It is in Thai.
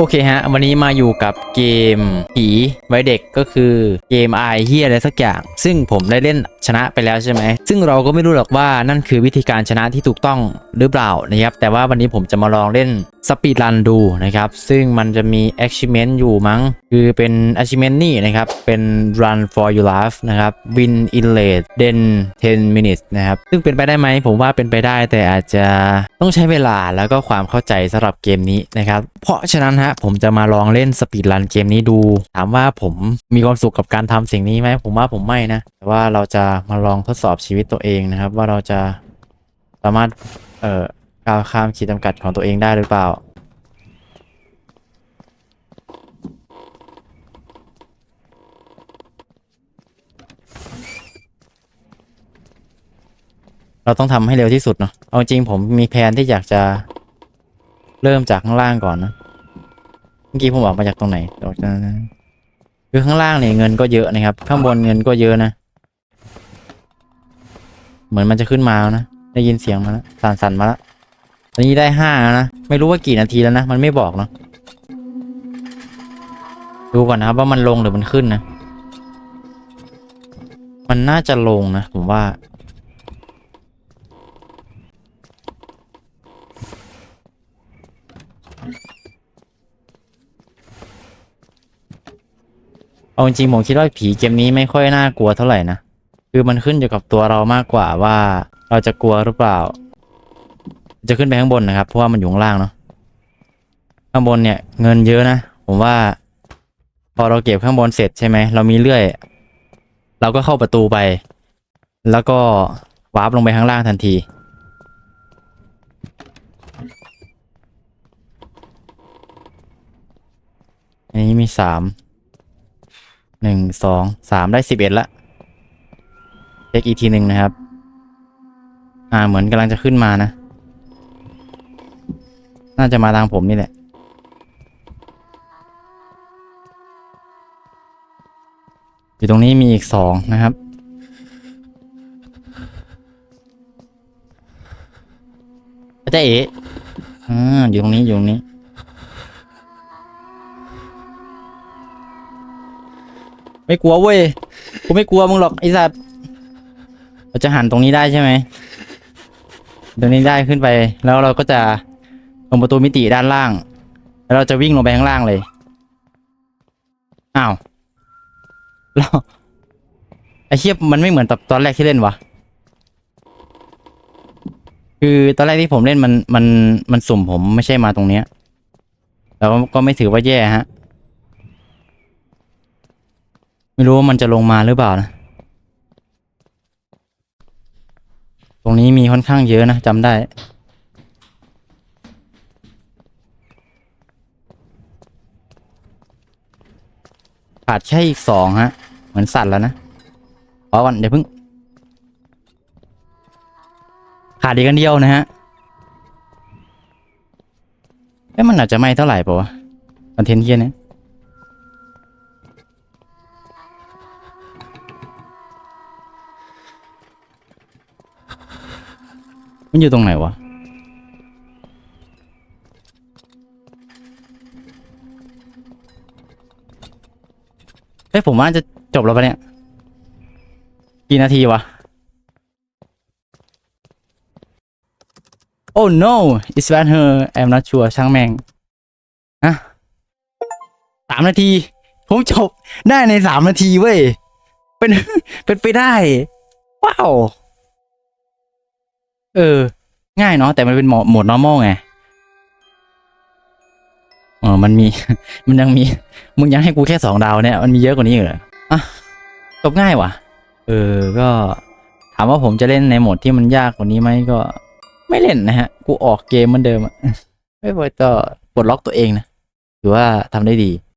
โอเคฮะ วันนี้มาอยู่กับเกมผีไว้เด็กก็คือเกมไอเฮียอะไรสักอย่าง ซึ่งผมได้เล่นชนะไปแล้วใช่ไหม ซึ่งเราก็ไม่รู้หรอกว่านั่นคือวิธีการชนะที่ถูกต้องหรือเปล่านะครับ แต่ว่าวันนี้ผมจะมาลองเล่นสปีดรันดูนะครับ ซึ่งมันจะมี achievement อยู่มั้ง คือเป็น achievement นี่นะครับ เป็น run for your life นะครับ win in late then 10 minutes นะครับ ซึ่งเป็นไปได้ไหม ผมว่าเป็นไปได้แต่อาจจะต้องใช้เวลาแล้วก็ความเข้าใจสำหรับเกมนี้นะครับ เพราะฉะนั้นฮะผมจะมาลองเล่นสปีดรันเกมนี้ดู ถามว่าผมมีความสุขกับการทำสิ่งนี้ไหมผมว่าผมไม่นะ แต่ว่าเราจะมาลองทดสอบชีวิตตัวเองนะครับ ว่าเราจะสามารถเอ่อก้าวข้ามขีดจำกัดของตัวเองได้หรือเปล่าเราต้องทำให้เร็วที่สุดเนาะ เอาจริงผมมีแผนที่อยากจะเริ่มจากข้างล่างก่อนนะ เมื่อกี้ผมออกมาจากตรงไหนออกจากนั้นคือข้างล่างเนี่ยเงินก็เยอะนะครับ ข้างบนเงินก็เยอะนะ เหมือนมันจะขึ้นมาแล้วนะ ได้ยินเสียงมาแล้วสั่นๆมาแล้วตอนนี้ได้ห้าแล้วนะ ไม่รู้ว่ากี่นาทีแล้วนะ มันไม่บอกเนาะ ดูก่อนนะครับว่ามันลงหรือมันขึ้นนะ มันน่าจะลงนะผมว่า เอาจริงผมคิดว่าผีเกมนี้ไม่ค่อยน่ากลัวเท่าไหร่นะ คือมันขึ้นอยู่กับตัวเรามากกว่าว่าเราจะกลัวหรือเปล่า จะขึ้นไปข้างบนนะครับ เพราะว่ามันอยู่ข้างล่างเนาะ ข้างบนเนี่ย เงินเยอะนะ ผมว่า พอเราเก็บข้างบนเสร็จใช่ไหม เรามีเลื่อย เราก็เข้าประตูไป แล้วก็วาร์ปลงไปข้างล่างทันทีอันนี้มีสาม หนึ่งสองสามได้สิบเอ็ดละเช็คอีกทีหนึ่งนะครับ อ่าเหมือนกำลังจะขึ้นมานะ น่าจะมาทางผมนี่แหละอยู่ตรงนี้มีอีกสองนะครับอาจารย์เอ๋อ่าอยู่ตรงนี้อยู่ตรงนี้ ไม่กลัวเว้ยกูไม่กลัวมึงหรอกไอสัตว์เราจะหันตรงนี้ได้ใช่ไหมตรงนี้ได้ขึ้นไปแล้วเราก็จะลงประตูมิติด้านล่าง แล้วเราจะวิ่งลงไปข้างล่างเลยอ้าวแล้วไอ้เทียบมันไม่เหมือนตอนตอนแรกที่เล่นวะคือตอนแรกที่ผมเล่นมันมันมันสุ่มผมไม่ใช่มาตรงเนี้ยแล้วก็ไม่ถือว่าแย่ฮะ ไม่รู้ว่ามันจะลงมาหรือเปล่านะ ตรงนี้มีค่อนข้างเยอะนะจำได้ ขาดแค่อีกสองฮะ เหมือนสั่นแล้วนะขอก่อนเดี๋ยวเพิ่ง ขาดอีกอันเดียวนะฮะเอ้มันอาจจะไม่เท่าไหร่ป่าวะคอนเทนต์เฮียเนี้ย มันอยู่ตรงไหนวะ เอ้ยผมว่าจะจบแล้วปะเนี่ย กี่นาทีวะ Oh no it's bad her I'm not sure ช่างแม่งอะสามนาที ผมจบได้ในสามนาทีเว้ย เป็น เป็นไปได้ ว้าว เออ ง่ายเนาะแต่มันเป็นโหมดโหมด normal ไงเออมันมี มันยังมี มึงยังให้กูแค่สองดาวเนี่ย มันมีเยอะกว่านี้อีกเหรออะจบง่ายว่ะ เออ ก็ ถามว่าผมจะเล่นในโหมดที่มันยากกว่านี้ไหมก็ ไม่เล่นนะฮะ กูออกเกมเหมือนเดิมอะไม่พอต่อปลดล็อกตัวเองนะถือว่าทำได้ดี